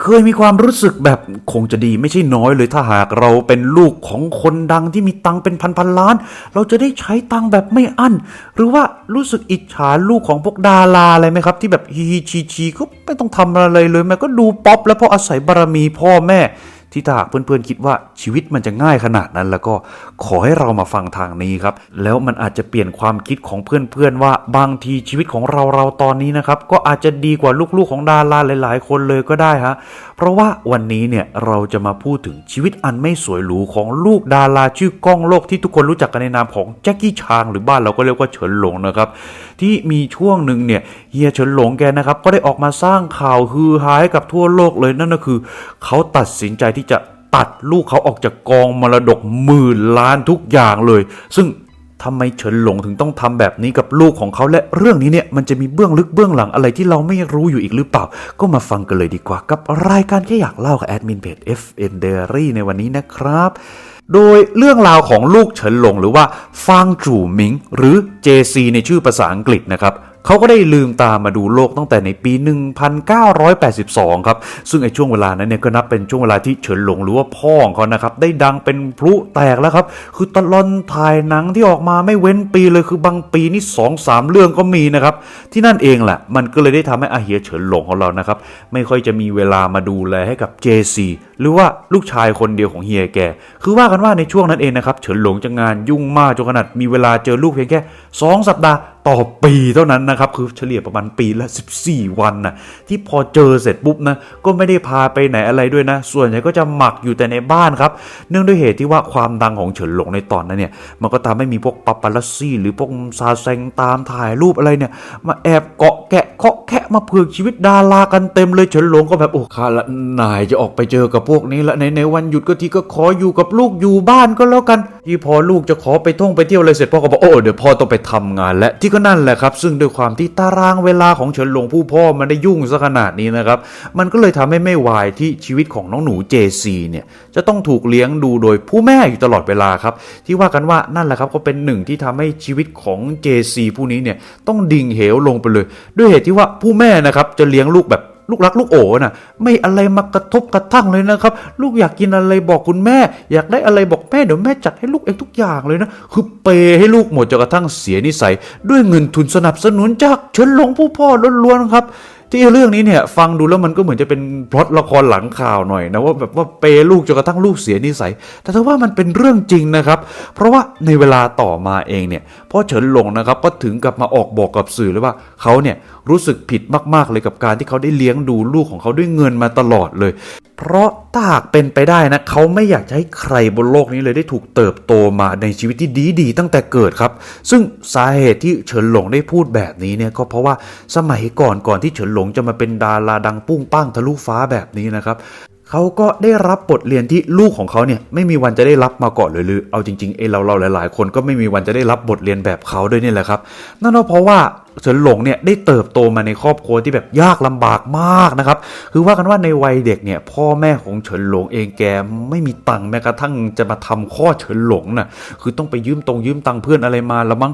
เคยมีความรู้สึกแบบคงจะดีไม่ใช่น้อยเลยถ้าหากเราเป็นลูกของคนดังที่มีตังเป็นพันพันๆล้าน เราจะได้ใช้ตังแบบไม่อั้น หรือว่ารู้สึกอิจฉาลูกของพวกดาราอะไรไหมครับ ที่แบบฮีฮีชีชีก็ไม่ต้องทำอะไรเลยแม่ก็ดูป๊อปแล้วเพราะอาศัยบารมีพ่อแม่ ที่ถ้าหากเพื่อนๆคิดว่าชีวิตมันจะง่ายขนาดนั้น แล้วก็ขอให้เรามาฟังทางนี้ครับ แล้วมันอาจจะเปลี่ยนความคิดของเพื่อนๆว่าบางทีชีวิตของเราเราตอนนี้นะครับก็อาจจะดีกว่าลูกๆของดาราหลาย ๆ คนเลยก็ได้ฮะเพราะว่าวันนี้เนี่ยเราจะมาพูดถึงชีวิตอันไม่สวยหรูของลูกดาราชื่อก้องโลกที่ทุกคนรู้จักกันในนามของแจ็คกี้ชางหรือบ้านเราก็เรียกว่าเฉินหลงนะครับที่มีช่วงหนึ่งเนี่ยเฮียเฉินหลงแกนะครับก็ได้ออกมาสร้างข่าวฮือฮาให้กับทั่วโลกเลยนั่นก็คือ เขาตัดสินใจที่จะตัดลูกเขาออกจากกองมรดกหมื่นล้านทุกอย่างเลย ซึ่งทำไมเฉินหลงถึงต้องทำแบบนี้กับลูกของเขาและเรื่องนี้เนี่ยมันจะมีเบื้องลึกเบื้องหลังอะไรที่เราไม่รู้อยู่อีกหรือเปล่า ก็มาฟังกันเลยดีกว่า กับรายการแค่อยากเล่ากับแอดมินเพจ FN Diary ในวันนี้นะครับ โดยเรื่องราวของลูกเฉินหลงหรือว่าฟางจู่หมิง หรือ JC ในชื่อภาษาอังกฤษนะครับ เขาก็ได้ลืมตามาดูโลกตั้งแต่ในปี 1982 ครับ ซึ่งไอ้ช่วงเวลานั้นเนี่ยก็นับเป็นช่วงเวลาที่เฉินหลงหรือว่าพ่อของเขานะครับ ได้ดังเป็นพลุแตกแล้วครับ คือตลอนถ่ายหนังที่ออกมาไม่เว้นปีเลยคือบางปีนี่สองสามเรื่องก็มีนะครับ ที่นั่นเองแหละ มันก็เลยได้ทำให้อาเฮียเฉินหลงของเรานะครับ ไม่ค่อยจะมีเวลามาดูแลให้กับ JC หรือว่าลูกชายคนเดียวของเฮียแก คือว่ากันว่าในช่วงนั้นเองนะครับ เฉินหลงจะงานยุ่งมากจนขนาดมีเวลาเจอลูกเพียงแค่ 2 สัปดาห์ ต่อปีเท่านั้นนะครับ คือเฉลี่ยประมาณปีละ 14 วันนะที่พอเจอเสร็จปุ๊บนะก็ไม่ได้พาไปไหนอะไรด้วยนะ ส่วนใหญ่ก็จะหมักอยู่แต่ในบ้านครับ เนื่องด้วยเหตุที่ว่าความดังของเฉินหลงในตอนนั้นเนี่ยมันก็ทำให้มีพวกปัปารัสซี่หรือพวกซาเซงตามถ่ายรูปอะไรเนี่ย มาแอบเกาะแกะเคาะแคะมาเผือกชีวิตดารากันเต็มเลยเฉินหลงก็แบบโอ้ข้าละนายจะออกไปเจอกับพวกนี้ละในในวันหยุดก็ทีก็ขออยู่กับลูกอยู่บ้านก็แล้วกันที่พอลูกจะขอไปท่องไปเที่ยวอะไรเสร็จพ่อก็บอกโอ้เดี๋ยวพ่อต้องไปทำงานและที่ก็นั่นแหละครับ ซึ่งด้วยความที่ตารางเวลาของเฉินหลงผู้พ่อมันได้ยุ่งซะขนาดนี้นะครับ มันก็เลยทำให้ไม่วายที่ชีวิตของน้องหนูเจซีเนี่ยจะต้องถูกเลี้ยงดูโดยผู้แม่อยู่ตลอดเวลาครับ ที่ว่ากันว่านั่นแหละครับก็เป็นหนึ่งที่ทำให้ชีวิตของเจซีผู้นี้เนี่ยต้องดิ่งเหวลงไปเลย ด้วยเหตุที่ว่าผู้แม่นะครับจะเลี้ยงลูกแบบ ลูกรักลูกโอ๋น่ะ ไม่อะไรมากระทบกระทั่งเลยนะครับ ลูกอยากกินอะไรบอกคุณแม่ อยากได้อะไรบอกแม่เดี๋ยวแม่จัดให้ลูกเองทุกอย่างเลยนะ คือเปย์ให้ลูกหมดจนกระทั่งเสียนิสัย ด้วยเงินทุนสนับสนุนจากเฉินหลงผู้พ่อล้วนๆครับที่เรื่องนี้เนี่ยฟังดูแล้วมันก็เหมือนจะเป็นพล็อตละครหลังข่าวหน่อยนะว่าแบบว่าเปย์ลูกจนกระทั่งลูกเสียนิสัย แต่ถ้าว่ามันเป็นเรื่องจริงนะครับ เพราะว่าในเวลาต่อมาเองเนี่ย พ่อเฉินหลงนะครับก็ถึงกับมาออกบอกกับสื่อเลยว่าเขาเนี่ยรู้สึกผิดมากๆเลยกับการที่เขาได้เลี้ยงดูลูกของเขาด้วยเงินมาตลอดเลย เพราะถ้าหากเป็นไปได้นะเขาไม่อยากจะให้ใครบนโลกนี้เลยได้ถูกเติบโตมาในชีวิตที่ดีๆ ตั้งแต่เกิดครับ ซึ่งสาเหตุที่เฉินหลงได้พูดแบบนี้เนี่ยก็เพราะว่าสมัยก่อนก่อนที่เฉินหลงจะมาเป็นดาราดังปุ้งปั้งทะลุฟ้าแบบนี้นะครับ เขาก็ได้รับบทเรียนที่ลูกของเขาเนี่ยไม่มีวันจะได้รับมาก่อนเลยหรือเอาจริงๆเอเราเราหลาย ๆ คนก็ไม่มีวันจะได้รับบทเรียนแบบเขาด้วยนี่แหละครับนั่นเพราะว่าเฉินหลงเนี่ยได้เติบโตมาในครอบครัวที่แบบยากลำบากมากนะครับคือว่ากันว่าในวัยเด็กเนี่ยพ่อแม่ของเฉินหลงเองแกไม่มีตังค์แม้กระทั่งจะมาทำข้อเฉินหลงน่ะคือต้องไปยืมตรงยืมตังค์เพื่อนอะไรมาแล้วมั้ง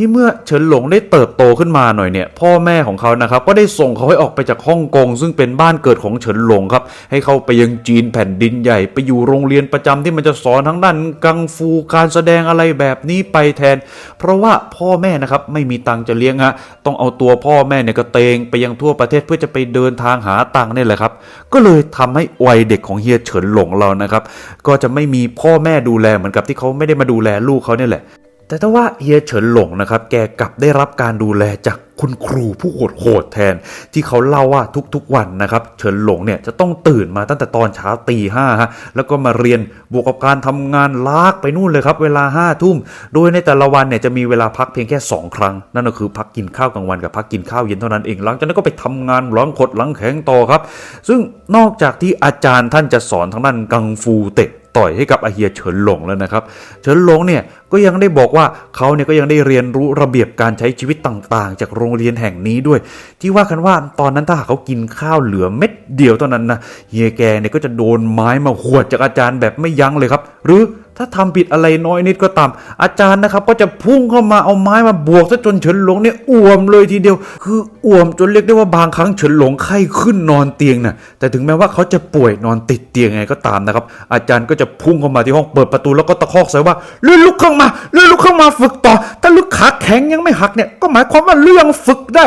ที่เมื่อเฉินหลงได้เติบโตขึ้นมาหน่อยเนี่ย พ่อแม่ของเขานะครับก็ได้ส่งเขาให้ออกไปจากฮ่องกง ซึ่งเป็นบ้านเกิดของเฉินหลงครับ ให้เขาไปยังจีนแผ่นดินใหญ่ ไปอยู่โรงเรียนประจำที่มันจะสอนทั้งด้านกังฟูการแสดงอะไรแบบนี้ไปแทน เพราะว่าพ่อแม่นะครับไม่มีตังค์จะเลี้ยงฮะต้องเอาตัวพ่อแม่เนี่ยกระเตงไปยังทั่วประเทศเพื่อจะไปเดินทางหาตังค์เนี่ยแหละครับ ก็เลยทำให้วัยเด็กของเฮียเฉินหลงเรานะครับ ก็จะไม่มีพ่อแม่ดูแลเหมือนกับที่เขาไม่ได้มาดูแลลูกเขาเนี่ยแหละ แต่ถ้าว่าเฮียเฉินหลงนะครับ แกกลับได้รับการดูแลจากคุณครูผู้โหดแทน ที่เขาเล่าว่าทุกๆวันนะครับ เฉินหลงเนี่ยจะต้องตื่นมาตั้งแต่ตอนเช้าตีห้าฮะแล้วก็มาเรียนบวกกับการทำงานลากไปนู่นเลยครับ เวลาห้าทุ่ม โดยในแต่ละวันเนี่ยจะมีเวลาพักเพียงแค่ 2 ครั้ง นั่นก็คือพักกินข้าวกลางวันกับพักกินข้าวเย็นเท่านั้นเอง หลังจากนั้นก็ไปทำงานหลังขดหลังแข็งต่อครับ ซึ่งนอกจากที่อาจารย์ท่านจะสอนทางด้านกังฟูเตะ ต่อยให้กับอาเฮียเฉินหลงแล้วนะครับ เฉินหลงเนี่ยก็ยังได้บอกว่าเขาเนี่ยก็ยังได้เรียนรู้ระเบียบการใช้ชีวิตต่างๆ จากโรงเรียนแห่งนี้ด้วย ที่ว่ากันว่าตอนนั้นถ้าหากเขากินข้าวเหลือเม็ดเดียวเท่านั้นนะเฮียแกเนี่ยก็จะโดนไม้มาหวดจากอาจารย์แบบไม่ยั้งเลยครับ หรือ ถ้าทำผิดอะไรน้อยนิดก็ตามอาจารย์นะครับ ก็จะพุ่งเข้ามาเอาไม้มาบวกซะจนเฉินหลงเนี่ยอ่วมเลยทีเดียว คืออ่วมจนเรียกได้ว่าบางครั้งเฉินหลงไข้ขึ้นนอนเตียงน่ะแต่ถึงแม้ว่าเขาจะป่วยนอนติดเตียงไงก็ตามนะครับ อาจารย์ก็จะพุ่งเข้ามาที่ห้องเปิดประตูแล้วก็ตะคอกใส่ว่าเลื่อนลุกขึ้นมาเลื่อนลุกขึ้นมาฝึกต่อ ถ้าลุกขาแข็งยังไม่หักเนี่ยก็หมายความว่าเรื่องฝึกได้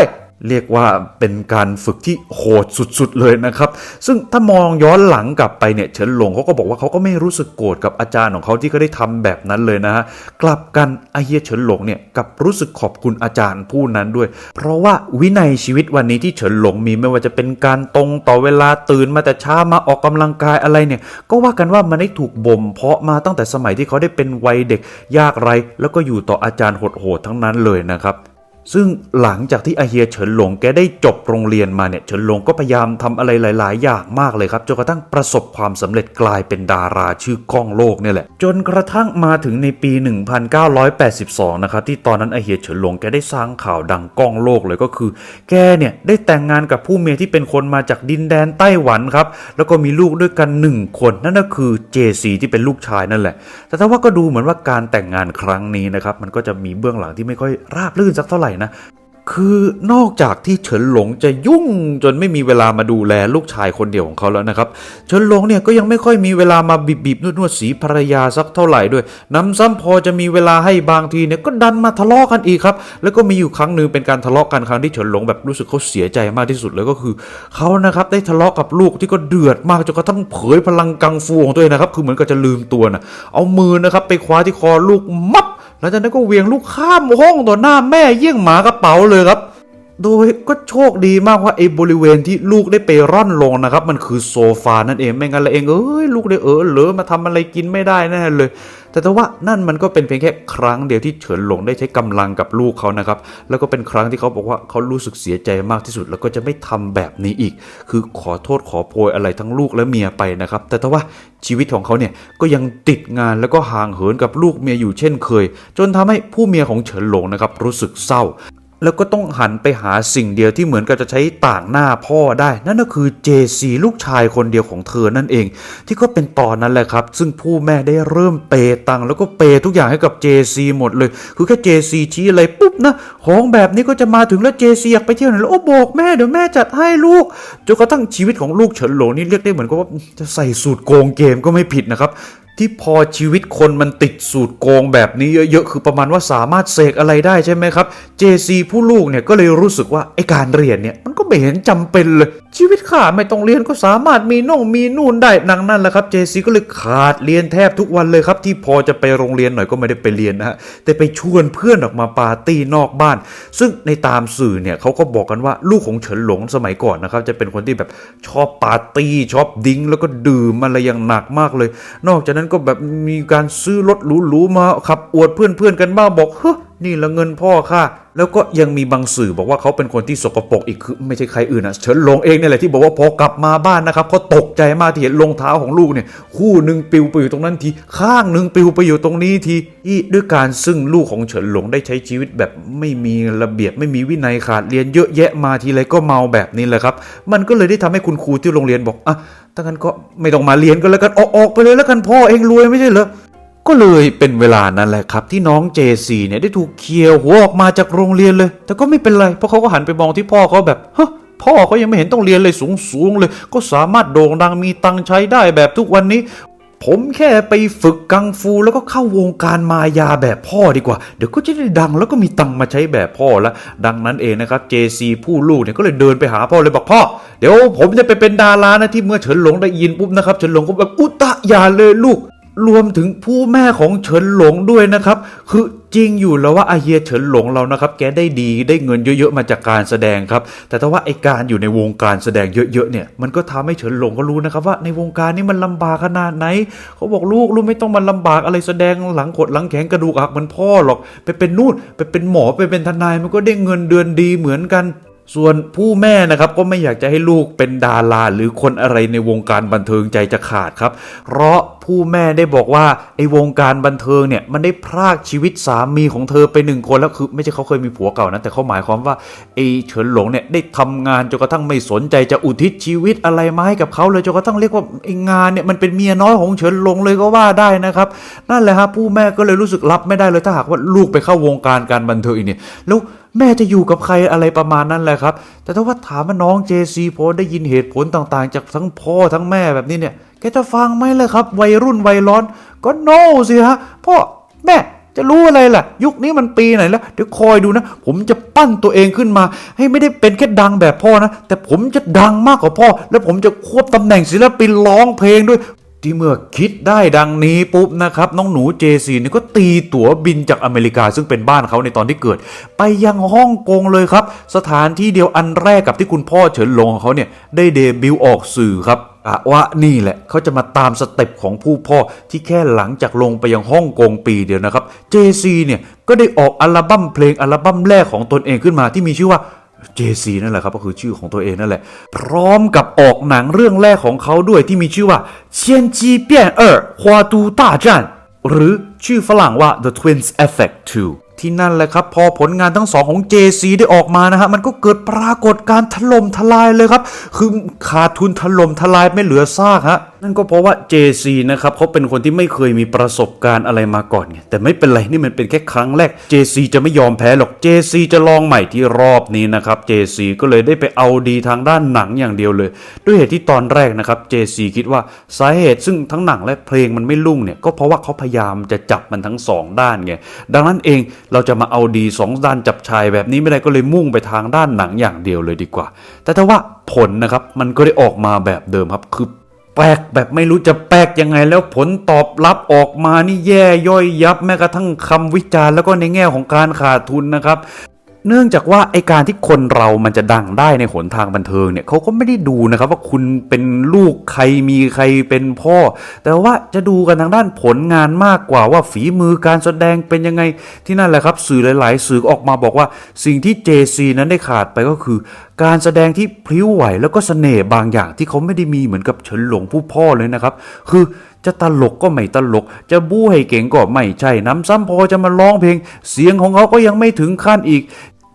เรียกว่าเป็นการฝึกที่โหดสุดๆเลยนะครับ ซึ่งถ้ามองย้อนหลังกลับไปเนี่ยเฉินหลงเขาก็บอกว่าเขาก็ไม่รู้สึกโกรธกับอาจารย์ของเขาที่เขาได้ทำแบบนั้นเลยนะฮะกลับกันอาเฮียเฉินหลงเนี่ยกับรู้สึกขอบคุณอาจารย์ผู้นั้นด้วย เพราะว่าวินัยชีวิตวันนี้ที่เฉินหลงมีไม่ว่าจะเป็นการตรงต่อเวลาตื่นมาแต่เช้ามาออกกำลังกายอะไรเนี่ย ก็ว่ากันว่ามันได้ถูกบ่มเพาะมาตั้งแต่สมัยที่เขาได้เป็นวัยเด็กยากไร แล้วก็อยู่ต่ออาจารย์โหดๆทั้งนั้นเลยนะครับ ซึ่งหลังจากที่อาเฮียเฉินหลงแกได้จบโรงเรียนมาเนี่ยเฉินหลงก็พยายามทำอะไรหลาย ๆ อย่างมากเลยครับจนกระทั่งประสบความสำเร็จกลายเป็นดาราชื่อก้องโลกเนี่ยแหละ จนกระทั่งมาถึงในปี 1982 นะครับที่ตอนนั้นอาเฮียเฉินหลงแกได้สร้างข่าวดังก้องโลกเลยก็คือ แกเนี่ยได้แต่งงานกับผู้เมียที่เป็นคนมาจากดินแดนไต้หวันครับแล้วก็มีลูกด้วยกันหนึ่งคนนั่นก็คือเจซีที่เป็นลูกชายนั่นแหละ แต่ถ้าว่าก็ดูเหมือนว่าการแต่งงานครั้งนี้นะครับมันก็จะมีเบื้องหลังที่ไม่ค่อยราบรื่นสักเท่าไหร่นะ คือนอกจากที่เฉินหลงจะยุ่งจนไม่มีเวลามาดูแลลูกชายคนเดียวของเขาแล้วนะครับ เฉินหลงเนี่ยก็ยังไม่ค่อยมีเวลามาบีบบีบนวดนวดสีภรรยาสักเท่าไหร่ด้วยน้ำซ้ำพอจะมีเวลาให้บางทีเนี่ยก็ดันมาทะเลาะกันอีกครับ แล้วก็มีอยู่ครั้งหนึ่งเป็นการทะเลาะกันครั้งที่เฉินหลงแบบรู้สึกเขาเสียใจมากที่สุดเลยก็คือเขานะครับได้ทะเลาะกับลูกที่ก็เดือดมากจนกระทั่งเผยพลังกังฟูของตัวเองนะครับ คือเหมือนกับจะลืมตัวนะเอามือนะครับไปคว้าที่คอลูกมับ หลังจากนั้นก็เวียงลูกข้ามห้องต่อหน้าแม่เยี่ยงหมากระเป๋าเลยครับ โดยก็โชคดีมากว่าไอ้บริเวณที่ลูกได้ไปร่อนลงนะครับ มันคือโซฟานั่นเองไม่งั้นละเองเอ้ยลูกได้เออเหลือมาทำอะไรกินไม่ได้แน่เลย แต่แต่ว่านั่นมันก็เป็นเพียงแค่ครั้งเดียวที่เฉินหลงได้ใช้กำลังกับลูกเขานะครับ แล้วก็เป็นครั้งที่เขาบอกว่าเขารู้สึกเสียใจมากที่สุด แล้วก็จะไม่ทำแบบนี้อีก คือขอโทษขอโพยอะไรทั้งลูกและเมียไปนะครับ แต่แต่ว่าชีวิตของเขาเนี่ยก็ยังติดงานแล้วก็ห่างเหินกับลูกเมียอยู่เช่นเคย จนทำให้ผู้เมียของเฉินหลงนะครับรู้สึกเศร้า แล้วก็ต้องหันไปหาสิ่งเดียวที่เหมือนกับจะใช้ต่างหน้าพ่อได้ นั่นก็คือเจซีลูกชายคนเดียวของเธอนั่นเอง ที่ก็เป็นตอนนั้นแหละครับ ซึ่งผู้แม่ได้เริ่มเปย์ตังค์แล้วก็เปย์ทุกอย่างให้กับเจซีหมดเลย คือแค่เจซีชี้อะไรปุ๊บนะของแบบนี้ก็จะมาถึงแล้วเจซีอยากไปเที่ยวไหนแล้วโอ้บอกแม่เดี๋ยวแม่จัดให้ลูกจนกระทั่งชีวิตของลูกเฉินหลงนี่เรียกได้เหมือนกับว่าจะใส่สูตรโกงเกมก็ไม่ผิดนะครับ ที่พอชีวิตคนมันติดสูตรโกงแบบนี้เยอะๆ คือประมาณว่าสามารถเสกอะไรได้ใช่ไหมครับ JC ผู้ลูกเนี่ยก็เลยรู้สึกว่าไอการเรียนเนี่ยมันก็ไม่เห็นจำเป็นเลย ชีวิตข้าไม่ต้องเรียนก็สามารถมีน่องมีนู่นได้นังนั่นแหละครับ JC ก็เลยขาดเรียนแทบทุกวันเลยครับ ที่พอจะไปโรงเรียนหน่อยก็ไม่ได้ไปเรียนนะฮะแต่ไปชวนเพื่อนออกมาปาร์ตี้นอกบ้าน ซึ่งในตามสื่อเนี่ยเขาก็บอกกันว่าลูกของเฉินหลงสมัยก่อนนะครับจะเป็นคนที่แบบชอบปาร์ตี้ชอบดิ้งแล้วก็ดื่มอะไรอย่างหนักมากเลย นอกจากนั้นก็แบบมีการซื้อรถหรูๆมาขับอวดเพื่อนๆกันบ้างบอกเฮ้ยนี่ละเงินพ่อค่ะ แล้วก็ยังมีบางสื่อบอกว่าเขาเป็นคนที่สกปรกอีกคือไม่ใช่ใครอื่นนะเฉินหลงเองเนี่ยแหละที่บอกว่าพอกลับมาบ้านนะครับเขาตกใจมากที่เห็นรองเท้าของลูกเนี่ย คู่หนึ่งปิวไปอยู่ตรงนั้นทีข้างหนึ่งปิวไปอยู่ตรงนี้ทีอีด้วยการซึ่งลูกของเฉินหลงได้ใช้ชีวิตแบบไม่มีระเบียบไม่มีวินัยขาดเรียนเยอะแยะมาทีไรก็เมาแบบนี้แหละครับ มันก็เลยได้ทำให้คุณครูที่โรงเรียนบอกอะ ถ้างั้นก็ไม่ต้องมาเรียนก็แล้วกันออกออกไปเลยแล้วกันพ่อเองรวยไม่ใช่เหรอก็เลยเป็นเวลานั้นแหละครับ ที่น้องเจซีเนี่ยได้ถูกเคลียร์หัวออกมาจากโรงเรียนเลย แต่ก็ไม่เป็นไรเพราะเขาก็หันไปมองที่พ่อเขาแบบฮะพ่อเขายังไม่เห็นต้องเรียนเลยสูงสูงๆเลย ก็สามารถโด่งดังมีตังค์ใช้ได้แบบทุกวันนี้ ผมแค่ไปฝึกกังฟูแล้วก็เข้าวงการมายาแบบพ่อดีกว่า เดี๋ยวก็จะได้ดังแล้วก็มีตังมาใช้แบบพ่อละดังนั้นเองนะครับเจซีผู้ลูกเนี่ยก็เลยเดินไปหาพ่อเลยบอกพ่อ เดี๋ยวผมจะไปเป็นดารานะที่เมื่อเฉินหลงได้ยินปุ๊บนะครับเฉินหลงก็แบบอุตะอย่าเลยลูก รวมถึงผู้แม่ของเฉินหลงด้วยนะครับ คือจริงอยู่แล้วว่าอาเฮียเฉินหลงเรานะครับ แกได้ดีได้เงินเยอะๆมาจากการแสดงครับ แต่ถ้าว่าไอการอยู่ในวงการแสดงเยอะๆเนี่ย มันก็ทำให้เฉินหลงก็รู้นะครับว่าในวงการนี้มันลำบากขนาดไหน เขาบอกลูกลูกไม่ต้องมาลำบากอะไรแสดงหลังขดหลังแข็งกระดูกหักเหมือนพ่อหรอก ไปเป็นนู่นไปเป็นหมอไปเป็นทนายมันก็ได้เงินเดือนดีเหมือนกันส่วนผู้แม่นะครับก็ไม่อยากจะให้ลูกเป็นดาราหรือคนอะไรในวงการบันเทิงใจจะขาดครับ เพราะผู้แม่ได้บอกว่าไอ้วงการบันเทิงเนี่ยมันได้พรากชีวิตสามีของเธอไปหนึ่งคนแล้วคือไม่ใช่เขาเคยมีผัวเก่านะแต่เขาหมายความว่าไอ้เฉินหลงเนี่ยได้ทำงานจนกระทั่งไม่สนใจจะอุทิศชีวิตอะไรมาให้กับเขาเลยจนกระทั่งเรียกว่าไอ้งานเนี่ยมันเป็นเมียน้อยของเฉินหลงเลยก็ว่าได้นะครับนั่นแหละฮะผู้แม่ก็เลยรู้สึกรับไม่ได้เลยถ้าหากว่าลูกไปเข้าวงการการบันเทิงอีกเนี่ยแล้วแม่จะอยู่กับใครอะไรประมาณนั้นแหละครับ แต่ถ้าว่าถามว่าน้องเจซีพอได้ยินเหตุผลต่างๆ จากทั้งพ่อทั้งแม่แบบนี้เนี่ย แกจะฟังไหมเลยครับ วัยรุ่นวัยร้อน ก็โน่สิฮะพ่อแม่จะรู้อะไรล่ะ ยุคนี้มันปีไหนแล้ว เดี๋ยวคอยดูนะ ผมจะปั้นตัวเองขึ้นมา ให้ไม่ได้เป็นแค่ดังแบบพ่อนะ แต่ผมจะดังมากกว่าพ่อ แล้วผมจะควบตำแหน่งศิลปินร้องเพลงด้วย ที่เมื่อคิดได้ดังนี้ปุ๊บนะครับ น้องหนูเจซีนี่ก็ตีตั๋วบินจากอเมริกา ซึ่งเป็นบ้านเขาในตอนที่เกิด ไปยังฮ่องกงเลยครับ สถานที่เดียวอันแรกกับที่คุณพ่อเฉินหลงของเขาเนี่ยได้เดบิวต์ออกสื่อครับ อะว่านี่แหละเขาจะมาตามสเต็ปของผู้พ่อที่แค่หลังจากลงไปยังฮ่องกงปีเดียวนะครับเจซีเนี่ยก็ได้ออกอัลบั้มเพลงอัลบั้มแรกของตนเองขึ้นมาที่มีชื่อว่า JC นั่นแหละครับก็คือชื่อของตัวเองนั่นแหละ พร้อมกับออกหนังเรื่องแรกของเขาด้วยที่มีชื่อว่าเชียนจีเปียนเออฮวาตูต้าจันหรือชื่อฝรั่งว่า The Twins Effect 2 ที่นั่นแหละครับ พอผลงานทั้งสองของ JC ได้ออกมานะฮะมันก็เกิดปรากฏการ์ถล่มทลายเลยครับ คือขาดทุนถล่มทลายไม่เหลือซากฮะนั่นก็เพราะว่า JC นะครับเขาเป็นคนที่ไม่เคยมีประสบการณ์อะไรมาก่อนไงแต่ไม่เป็นไรนี่มันเป็นแค่ครั้งแรก JC จะไม่ยอมแพ้หรอก JC จะลองใหม่ที่รอบนี้นะครับ JC ก็เลยได้ไปเอาดีทางด้านหนังอย่างเดียวเลย ด้วยเหตุที่ตอนแรกนะครับ JC คิดว่าสาเหตุซึ่งทั้งหนังและเพลงมันไม่รุ่งเนี่ยก็เพราะว่าเขาพยายามจะจับมันทั้งสองด้านไงดังนั้นเองเราจะมาเอาดีสองด้านจับชายแบบนี้ไม่ได้ก็เลยมุ่งไปทางด้านหนังอย่างเดียวเลยดีกว่า แต่ถ้าว่าผลนะครับมันก็ได้ออกมาแบบเดิมครับคือแปลกแบบไม่รู้จะแปลกยังไงแล้วผลตอบรับออกมานี่แย่ย่อยยับแม้กระทั่งคำวิจารณ์แล้วก็ในแง่ของการขาดทุนนะครับ เนื่องจากว่าไอการที่คนเรามันจะดังได้ในหนทางบันเทิงเนี่ยเขาก็ไม่ได้ดูนะครับว่าคุณเป็นลูกใครมีใครเป็นพ่อ แต่ว่าจะดูกันทางด้านผลงานมากกว่าว่าฝีมือการแสดงเป็นยังไงที่นั่นแหละครับ สื่อหลาย ๆ สื่อออกมาบอกว่าสิ่งที่ JC นั้นได้ขาดไปก็คือการแสดงที่พลิ้วไหวแล้วก็เสน่ห์บางอย่างที่เขาไม่ได้มีเหมือนกับเฉินหลงผู้พ่อเลยนะครับ คือจะตลกก็ไม่ตลก จะบู้ให้เก่งก็ไม่ใช่น้ำซ้ำพอจะมาร้องเพลง เสียงของเขาก็ยังไม่ถึงขั้นอีก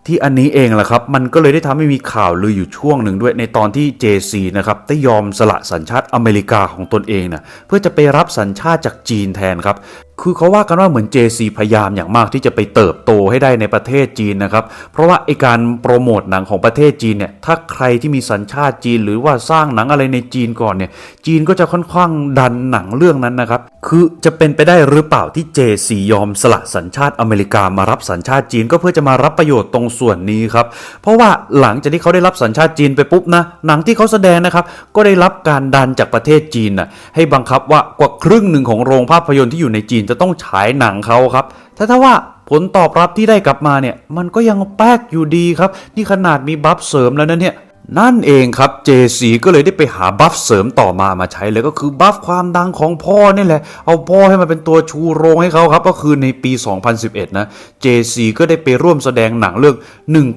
ที่อันนี้เองแหละครับ มันก็เลยได้ทำให้มีข่าวลืออยู่ช่วงหนึ่งด้วยในตอนที่ JC นะครับได้ยอมสละสัญชาติอเมริกาของตนเองนะเพื่อจะไปรับสัญชาติจากจีนแทนครับ คือเขาว่ากันว่าเหมือน JC พยายามอย่างมากที่จะไปเติบโตให้ได้ในประเทศจีนนะครับ เพราะว่าไอการโปรโมทหนังของประเทศจีนเนี่ย ถ้าใครที่มีสัญชาติจีน หรือว่าสร้างหนังอะไรในจีนก่อนเนี่ย จีนก็จะค่อนข้างดันหนังเรื่องนั้นนะครับ คือจะเป็นไปได้หรือเปล่าที่ JC ยอมสละสัญชาติอเมริกามารับสัญชาติจีนก็เพื่อจะมารับประโยชน์ตรงส่วนนี้ครับ เพราะว่าหลังจากที่เขาได้รับสัญชาติจีนไปปุ๊บนะ หนังที่เขาแสดงนะครับ ก็ได้รับการดันจากประเทศจีนนะให้บังคับว่ากว่าครึ่งหนึ่งของโรงภาพยนตร์ที่อยู่ในจีนจะต้องฉายหนังเขาครับแต่ถ้าว่าผลตอบรับที่ได้กลับมาเนี่ย มันก็ยังแป๊กอยู่ดีครับ นี่ขนาดมีบัฟเสริมแล้วนะเนี่ยนั่นเองครับ JC ก็เลยได้ไปหาบัฟเสริมต่อมามาใช้เลยก็คือบัฟความดังของพ่อนี่แหละ เอาพ่อให้มาเป็นตัวชูโรงให้เขาครับ ก็คือในปี 2011 นะ JC ก็ได้ไปร่วมแสดงหนังเรื่อง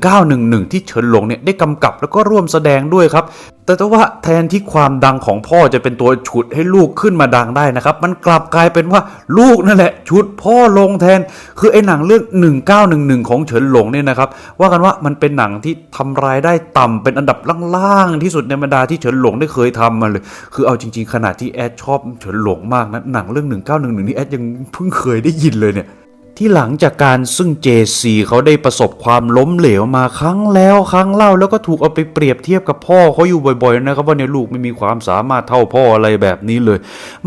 1911 ที่เฉินหลงเนี่ยได้กำกับแล้วก็ร่วมแสดงด้วยครับแต่ถ้าว่าแทนที่ความดังของพ่อจะเป็นตัวฉุดให้ลูกขึ้นมาดังได้นะครับ มันกลับกลายเป็นว่าลูกนั่นแหละ ฉุดพ่อลงแทน คือไอ้หนังเรื่อง 1911 ของเฉินหลงเนี่ยนะครับ ว่ากันว่ามันเป็นหนังที่ทำรายได้ต่ำเป็นอันดับล่างๆที่สุดในบรรดาที่เฉินหลงได้เคยทำมาเลย คือเอาจริง ๆ ขนาดที่แอดชอบเฉินหลงมากนะหนังเรื่อง 1911นี่แอดยังเพิ่งเคยได้ยินเลยเนี่ย ที่หลังจากการซึ่ง JC เขาได้ประสบความล้มเหลวมาครั้งแล้วครั้งเล่าแล้วก็ถูกเอาไปเปรียบเทียบกับพ่อเขาอยู่บ่อยๆนะครับว่าเนี่ยลูกไม่มีความสามารถเท่าพ่ออะไรแบบนี้เลย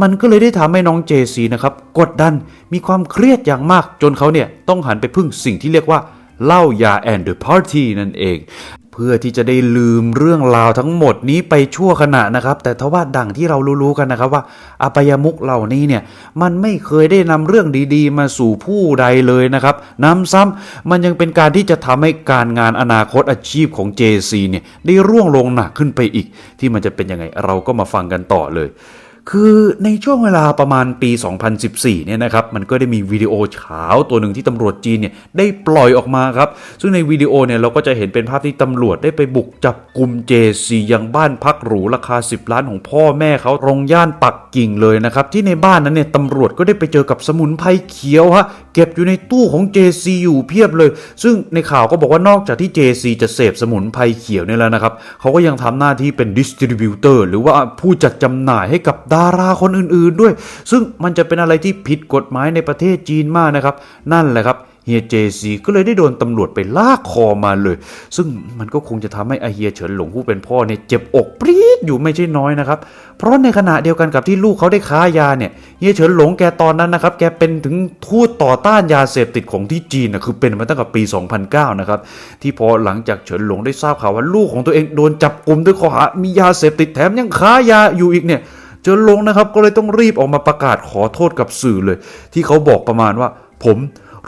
มันก็เลยได้ทำให้น้อง JC นะครับกดดันมีความเครียดอย่างมากจนเขาเนี่ยต้องหันไปพึ่งสิ่งที่เรียกว่าเหล้ายาแอนเดอร์พาร์ตี้นั่นเอง เพื่อที่จะได้ลืมเรื่องราวทั้งหมดนี้ไปชั่วขณะนะครับ แต่ทว่าดังที่เรารู้ๆกันนะครับว่าอบายมุกเหล่านี้เนี่ยมันไม่เคยได้นำเรื่องดีๆ มาสู่ผู้ใดเลยนะครับน้ำซ้ำมันยังเป็นการที่จะทำให้การงานอนาคตอาชีพของ JC เนี่ยได้ร่วงลงหนักขึ้นไปอีก ที่มันจะเป็นยังไงเราก็มาฟังกันต่อเลย คือในช่วงเวลาประมาณปี 2014 เนี่ยนะครับ มันก็ได้มีวิดีโอเช้าตัวหนึ่งที่ตำรวจจีนเนี่ยได้ปล่อยออกมาครับ ซึ่งในวิดีโอเนี่ยเราก็จะเห็นเป็นภาพที่ตำรวจได้ไปบุกจับกลุ่มเจซียังบ้านพักหรูราคา 10 ล้านของพ่อแม่เขาตรงย่านปักกิ่งเลยนะครับ ที่ในบ้านนั้นเนี่ยตำรวจก็ได้ไปเจอกับสมุนไพรเขียวฮะเก็บอยู่ในตู้ของ JC อยู่เพียบเลย ซึ่งในข่าวก็บอกว่านอกจากที่ JC จะเสพสมุนไพรเขียวเนี่ยแล้วนะครับเขาก็ยังทำหน้าที่เป็นดิสติริบิวเตอร์หรือว่าผู้จัดจำหน่ายให้กับดาราคนอื่นๆด้วย ซึ่งมันจะเป็นอะไรที่ผิดกฎหมายในประเทศจีนมากนะครับ นั่นแหละครับเฮียเจซีก็เลยได้โดนตำรวจไปลากคอมาเลย ซึ่งมันก็คงจะทำให้อาเฮียเฉินหลงผู้เป็นพ่อเนี่ยเจ็บอกปรี๊ดอยู่ไม่ใช่น้อยนะครับ เพราะในขณะเดียวกันกับที่ลูกเขาได้ค้ายาเนี่ยเฮียเฉินหลงแกตอนนั้นนะครับ แกเป็นถึงทูตต่อต้านยาเสพติดของที่จีนนะคือเป็นมาตั้งแต่ปี 2009 นะครับ ที่พอหลังจากเฉินหลงได้ทราบข่าวว่าลูกของตัวเองโดนจับกลุ่มด้วยข้อหามียาเสพติดแถมยังค้ายาอยู่อีกเนี่ย เฉินลงนะครับก็เลยต้องรีบออกมาประกาศขอโทษกับสื่อเลย ที่เขาบอกประมาณว่า ผม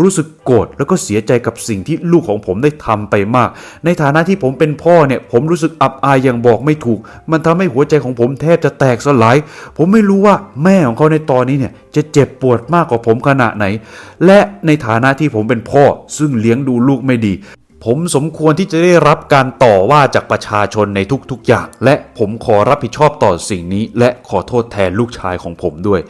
รู้สึกโกรธแล้วก็เสียใจกับสิ่งที่ลูกของผมได้ทำไปมาก ในฐานะที่ผมเป็นพ่อเนี่ย ผมรู้สึกอับอายอย่างบอกไม่ถูก มันทำให้หัวใจของผมแทบจะแตกสลาย ผมไม่รู้ว่าแม่ของเขาในตอนนี้เนี่ย จะเจ็บปวดมากกว่าผมขนาดไหน และในฐานะที่ผมเป็นพ่อ ซึ่งเลี้ยงดูลูกไม่ดี ผมสมควรที่จะได้รับการต่อว่าจากประชาชนในทุกๆอย่าง และผมขอรับผิดชอบต่อสิ่งนี้ และขอโทษแทนลูกชายของผมด้วย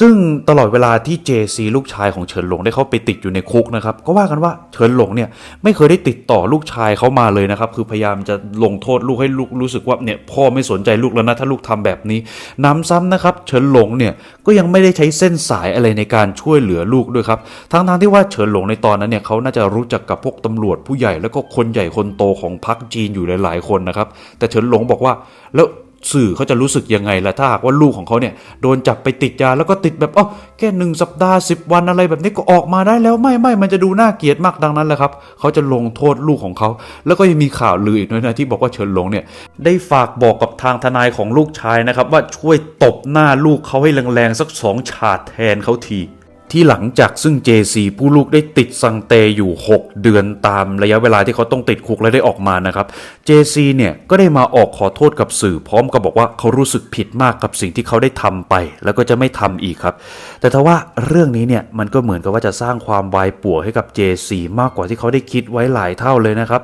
ซึ่งตลอดเวลาที่เจซีลูกชายของเฉินหลงได้เข้าไปติดอยู่ในคุกนะครับก็ว่ากันว่าเฉินหลงเนี่ยไม่เคยได้ติดต่อลูกชายเขามาเลยนะครับคือพยายามจะลงโทษลูกให้ลูกรู้สึกว่าเนี่ยพ่อไม่สนใจลูกแล้วนะถ้าลูกทำแบบนี้น้ำซ้ำนะครับเฉินหลงเนี่ยก็ยังไม่ได้ใช้เส้นสายอะไรในการช่วยเหลือลูกด้วยครับทั้งทที่ว่าเฉินหลงในตอนนั้นเนี่ยเขาน่าจะรู้จักกับพวกตำรวจผู้ใหญ่แล้วก็คนใหญ่คนโตของพรรคจีนอยู่หลาย ๆ คนนะครับ แต่เฉินหลงบอกว่าแล้วสื่อเขาจะรู้สึกยังไงล่ะถ้าหากว่าลูกของเขาเนี่ยโดนจับไปติดยาแล้วก็ติดแบบอ๋อแค่หนึ่งสัปดาห์สิบวันอะไรแบบนี้ก็ออกมาได้แล้วไม่ไม่มันจะดูน่าเกลียดมากดังนั้นแหละครับเขาจะลงโทษลูกของเขา แล้วก็ยังมีข่าวลืออีกด้วยนะที่บอกว่าเฉินหลงเนี่ยได้ฝากบอกกับทางทนายของลูกชายนะครับว่าช่วยตบหน้าลูกเขาให้แรงๆสักสองฉาดแทนเขาที ที่หลังจากซึ่ง JC ผู้ลูกได้ติดสังเตอยู่ 6 เดือนตามระยะเวลาที่เขาต้องติดคุกและได้ออกมานะครับ JC เนี่ยก็ได้มาออกขอโทษกับสื่อพร้อมกับบอกว่าเขารู้สึกผิดมากกับสิ่งที่เขาได้ทำไป แล้วก็จะไม่ทำอีกครับ แต่ถ้าว่าเรื่องนี้เนี่ยมันก็เหมือนกับว่าจะสร้างความวายป่วให้กับ JC มากกว่าที่เขาได้คิดไว้หลายเท่าเลยนะครับ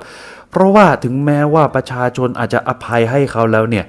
เพราะว่าถึงแม้ว่าประชาชนอาจจะอภัยให้เขาแล้วเนี่ย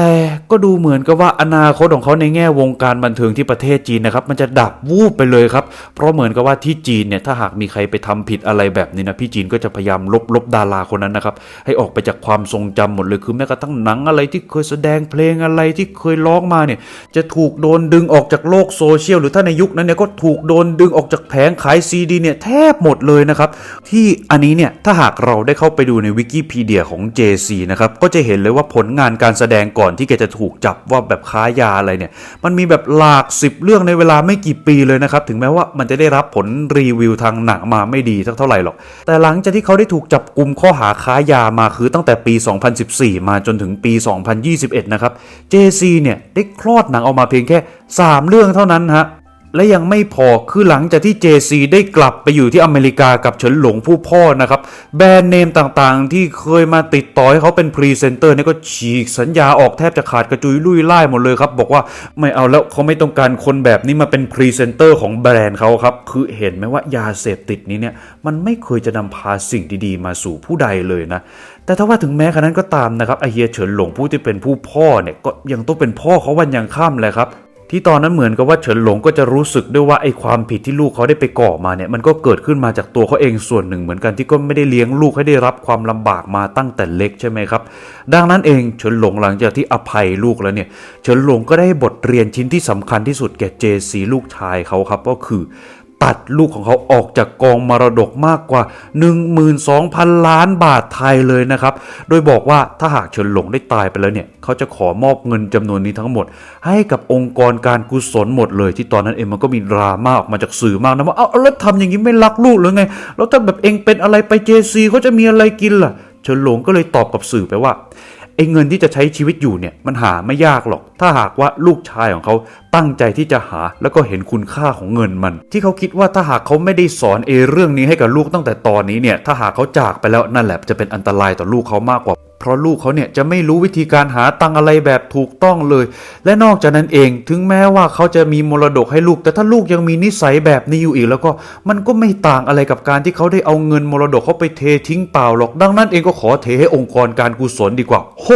แต่ก็ดูเหมือนกับว่าอนาคตของเขาในแง่วงการบันเทิงที่ประเทศจีนนะครับ มันจะดับวูบไปเลยครับ เพราะเหมือนกับว่าที่จีนเนี่ยถ้าหากมีใครไปทำผิดอะไรแบบนี้นะพี่จีนก็จะพยายามลบลบดาราคนนั้นนะครับ ให้ออกไปจากความทรงจำหมดเลยคือแม้กระทั่งหนังอะไรที่เคยแสดงเพลงอะไรที่เคยร้องมาเนี่ยจะถูกโดนดึงออกจากโลกโซเชียลหรือถ้าในยุคนั้นเนี่ยก็ถูกโดนดึงออกจากแผงขายซีดีเนี่ยแทบหมดเลยนะครับที่อันนี้เนี่ยถ้าหากเราได้เข้าไปดูในวิกิพีเดียของ JC นะครับก็จะเห็นเลยว่าผลงานการแสดงก่อนที่แกจะถูกจับว่าแบบค้ายาอะไรเนี่ย มันมีแบบหลากสิบเรื่องในเวลาไม่กี่ปีเลยนะครับ ถึงแม้ว่ามันจะได้รับผลรีวิวทางหนังมาไม่ดีสักเท่าไหร่หรอก แต่หลังจากที่เขาได้ถูกจับกลุ่มข้อหาค้ายามาคือตั้งแต่ปี 2014 มาจนถึงปี 2021 นะครับ JC เนี่ยได้คลอดหนังออกมาเพียงแค่ 3 เรื่องเท่านั้นฮะ และยังไม่พอคือหลังจากที่ JC ได้กลับไปอยู่ที่อเมริกากับเฉินหลงผู้พ่อนะครับ แบรนด์เนมต่างๆ ที่เคยมาติดต่อให้เขาเป็นพรีเซนเตอร์เนี่ยก็ฉีกสัญญาออกแทบจะขาดกระจุยลุยไล่หมดเลยครับ บอกว่าไม่เอาแล้วเขาไม่ต้องการคนแบบนี้มาเป็นพรีเซนเตอร์ของแบรนด์เขาครับ คือเห็นไหมว่ายาเสพติดนี้เนี่ยมันไม่เคยจะนำพาสิ่งดีๆ มาสู่ผู้ใดเลยนะแต่ถ้าว่าถึงแม้ขนาดนั้นก็ตามนะครับไอเฮียเฉินหลงผู้ที่เป็นผู้พ่อเนี่ยก็ยังต้องเป็นพ่อเขาวันยังค่ำเลยครับ ที่ตอนนั้นเหมือนกับว่าเฉินหลงก็จะรู้สึกด้วยว่าไอ้ความผิดที่ลูกเขาได้ไปก่อมาเนี่ยมันก็เกิดขึ้นมาจากตัวเขาเองส่วนหนึ่งเหมือนกันที่ก็ไม่ได้เลี้ยงลูกให้ได้รับความลำบากมาตั้งแต่เล็กใช่ไหมครับ ดังนั้นเองเฉินหลงหลังจากที่อภัยลูกแล้วเนี่ยเฉินหลงก็ได้บทเรียนชิ้นที่สำคัญที่สุดแก่เจสีลูกชายเขาครับก็คือ ตัดลูกของเขาออกจากกองมรดกมากกว่า 12,000 ล้านบาทไทยเลยนะครับ โดยบอกว่าถ้าหากเฉินหลงได้ตายไปแล้วเนี่ย เขาจะขอมอบเงินจำนวนนี้ทั้งหมด ให้กับองค์กรการกุศลหมดเลย ที่ตอนนั้นเองมันก็มีดราม่าออกมาจากสื่อมากนะว่า เอ้าแล้วทำอย่างนี้ไม่รักลูกหรือไง แล้วถ้าแบบเองเป็นอะไรไปเจซีเขาจะมีอะไรกินล่ะเฉินหลงก็เลยตอบกับสื่อไปว่า ไอ้เงินที่จะใช้ชีวิตอยู่เนี่ยมันหาไม่ยากหรอก ถ้าหากว่าลูกชายของเขาตั้งใจที่จะหาแล้วก็เห็นคุณค่าของเงินมัน ที่เขาคิดว่าถ้าหากเขาไม่ได้สอนเอเรื่องนี้ให้กับลูกตั้งแต่ตอนนี้เนี่ยถ้าหากเขาจากไปแล้วนั่นแหละจะเป็นอันตรายต่อลูกเขามากกว่า เพราะลูกเขาเนี่ยจะไม่รู้วิธีการหาตังอะไรแบบถูกต้องเลย และนอกจากนั้นเองถึงแม้ว่าเขาจะมีมรดกให้ลูก แต่ถ้าลูกยังมีนิสัยแบบนี้อยู่อีก แล้วก็มันก็ไม่ต่างอะไรกับการที่เขาได้เอาเงินมรดกเขาไปเททิ้งเปล่าหรอก ดังนั้นเองก็ขอเทให้องค์กรการกุศลดีกว่าโห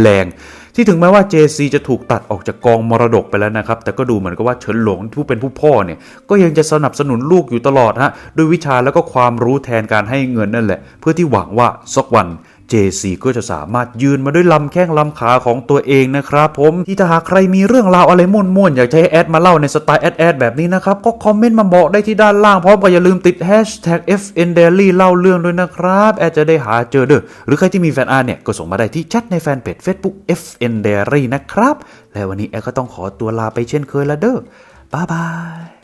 แรงที่ถึงแม้ว่า JC จะถูกตัดออกจากกองมรดกไปแล้วนะครับ แต่ก็ดูเหมือนกับว่าเฉินหลงผู้เป็นผู้พ่อเนี่ย ก็ยังจะสนับสนุนลูกอยู่ตลอดฮะ ด้วยวิชาแล้วก็ความรู้แทนการให้เงินนั่นแหละ เพื่อที่หวังว่าสักวัน JC ก็จะสามารถยืนมาด้วยลำแข้งลำขาของตัวเองนะครับผมที่ถ้าหากใครมีเรื่องราวอะไรม่วนๆอยากจะให้แอดมาเล่าในสไตล์แอดแอดแบบนี้นะครับ ก็คอมเมนต์มาบอกได้ที่ด้านล่างพร้อมกับอย่าลืมติด hashtag FNDaily เล่าเรื่องด้วยนะครับแอดจะได้หาเจอเด้อหรือใครที่มีแฟนอาร์เนี่ยก็ส่งมาได้ที่แชทในแฟนเพจ Facebook FNDaily นะครับ และวันนี้แอดก็ต้องขอตัวลาไปเช่นเคยละเด้อบ๊ายบาย